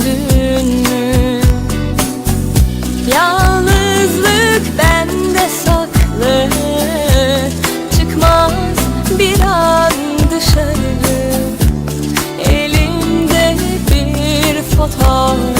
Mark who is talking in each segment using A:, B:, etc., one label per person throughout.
A: düşündün mü? Yalnızlık bende saklı. Çıkmaz bir an dışarı. Elimde bir fotoğraf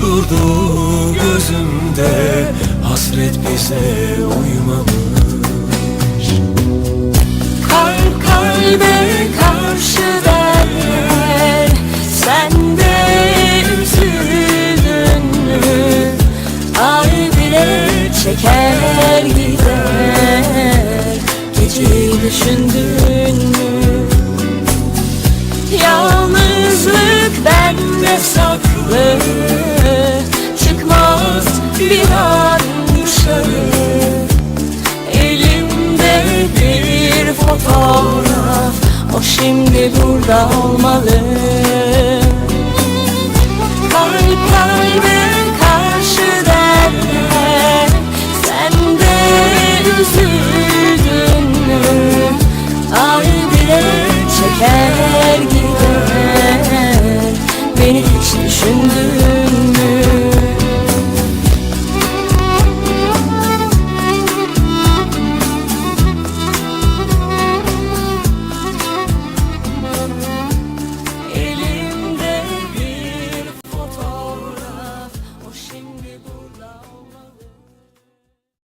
B: durdu gözümde Hasret bize uymamış
A: Kalp kalbe karşı derler Sen de üzüldün mü? Ay bile çeker gider Geceyi düşündün mü? Yalnızlık bende saklı bir an dışarı Elimde bir fotoğraf O şimdi burada olmalı Kalp kalbe karşı derler Sen de üzüldün mü? Ay bile çeker